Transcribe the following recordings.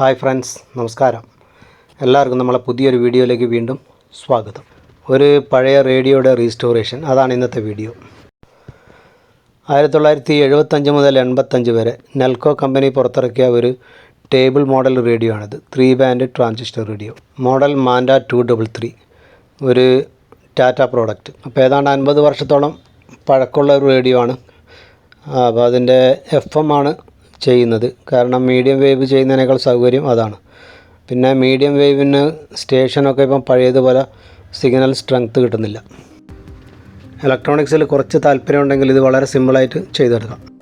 Hi friends നമസ്കാരം. എല്ലാവർക്കും നമ്മളെ പുതിയൊരു വീഡിയോയിലേക്ക് വീണ്ടും സ്വാഗതം. ഒരു പഴയ റേഡിയോയുടെ റീസ്റ്റോറേഷൻ അതാണ് ഇന്നത്തെ വീഡിയോ. ആയിരത്തി തൊള്ളായിരത്തി എഴുപത്തഞ്ച് മുതൽ എൺപത്തഞ്ച് വരെ നെൽക്കോ കമ്പനി പുറത്തിറക്കിയ ഒരു ടേബിൾ മോഡൽ റേഡിയോ ആണിത്. Three band transistor radio. Model മാൻഡ two double three. ഒരു ടാറ്റ പ്രോഡക്റ്റ്. അപ്പോൾ ഏതാണ്ട് അൻപത് വർഷത്തോളം പഴക്കമുള്ള ഒരു റേഡിയോ ആണ്. അപ്പോൾ അതിന്റെ എഫ് എം ആണ് ചെയ്യുന്നത്. കാരണം മീഡിയം വേവ് ചെയ്യുന്നതിനേക്കാൾ സൗകര്യം അതാണ്. പിന്നെ മീഡിയം വേവിന് സ്റ്റേഷനൊക്കെ ഇപ്പം പഴയതുപോലെ സിഗ്നൽ സ്ട്രെങ്ത് കിട്ടുന്നില്ല. ഇലക്ട്രോണിക്സിൽ കുറച്ച് താല്പര്യമുണ്ടെങ്കിൽ ഇത് വളരെ സിമ്പിളായിട്ട് ചെയ്തെടുക്കാം.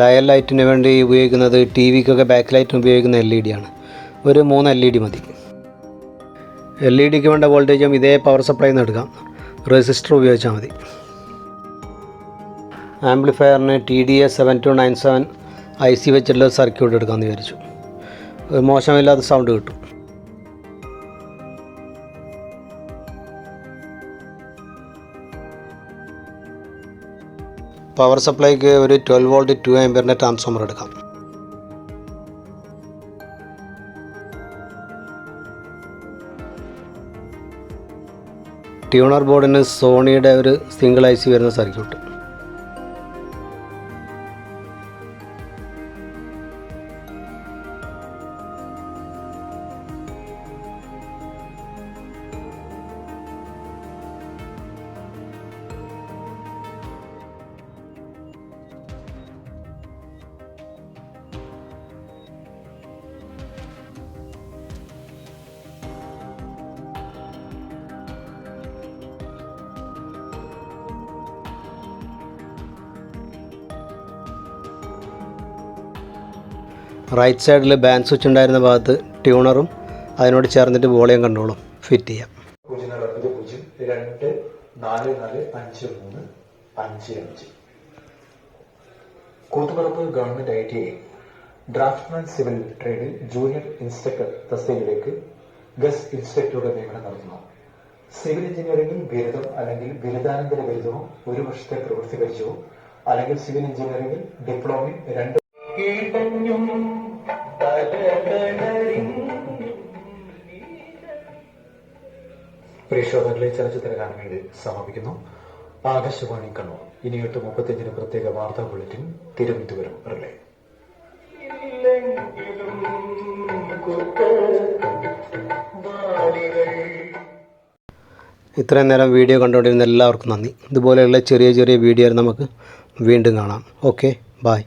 ഡയൽ ലൈറ്റിന് വേണ്ടി ഉപയോഗിക്കുന്നത് ടി വിക്കൊക്കെ ബാക്ക് ലൈറ്റിന് ഉപയോഗിക്കുന്ന എൽ ഇ ഡി ആണ്. ഒരു മൂന്ന് എൽ ഇ ഡി മതി. എൽ ഇ ഡിക്ക് വേണ്ട വോൾട്ടേജും ഇതേ പവർ സപ്ലൈയിൽ നിന്ന് എടുക്കാം. റെസിസ്റ്റർ ഉപയോഗിച്ചാൽ മതി. ആംപ്ലിഫയറിന് T D S seven two nine seven I C വെച്ചിട്ടുള്ള സർക്യൂട്ട് എടുക്കാമെന്ന് വിചാരിച്ചു. ഒരു മോശമില്ലാത്ത സൗണ്ട് കിട്ടും. പവർ സപ്ലൈക്ക് ഒരു ട്വൽവ് വോൾട്ട് ടു ആംപിയറിന്റെ ട്രാൻസ്ഫോമർ എടുക്കാം. ട്യൂണർ ബോർഡിന് സോണിയുടെ ഒരു സിംഗിൾ ഐ സി വരുന്ന സർക്യൂട്ട്. റൈറ്റ് സൈഡിൽ ബാൻഡ് സ്വിച്ച് ഉണ്ടായിരുന്ന ഭാഗത്ത് ട്യൂണറും അതിനോട് ചേർന്നിട്ട് വോളിയം കൺട്രോളും ഫിറ്റ് ചെയ്യാം പൂജ്യം പൂജ്യം രണ്ട് നാല് നാല് അഞ്ച് മൂന്ന് അഞ്ച് അഞ്ച് Koothuparamba government I T I draftman civil ട്രേഡിൽ junior instructor തസ്തികയിലേക്ക് ഗസ്റ്റ് ഇൻസ്ട്രക്ടറുടെ നിയമനം നടത്തുന്നു. സിവിൽ എഞ്ചിനീയറിംഗിൽ ബിരുദം അല്ലെങ്കിൽ ബിരുദാനന്തര ബിരുദവും ഒരു വർഷത്തെ പ്രവൃത്തി പരിചയവും അല്ലെങ്കിൽ സിവിൽ എഞ്ചിനീയറിംഗിൽ ഡിപ്ലോമയും രണ്ട് ശ്രോതാക്കളെ ചലച്ചിത്ര ഗാനമേള സമാപിക്കുന്നു. ആകാശവാണി കണ്ണൂർ. ഇനി എട്ട് മുപ്പത്തിയഞ്ചിന് പ്രത്യേക വാർത്താ ബുള്ളറ്റിൻ തിരുവനന്തപുരം റിലേ. ഇത്രയും നേരം വീഡിയോ കണ്ടുകൊണ്ടിരുന്ന എല്ലാവർക്കും നന്ദി. ഇതുപോലെയുള്ള ചെറിയ ചെറിയ വീഡിയോ നമുക്ക് വീണ്ടും കാണാം. Okay bye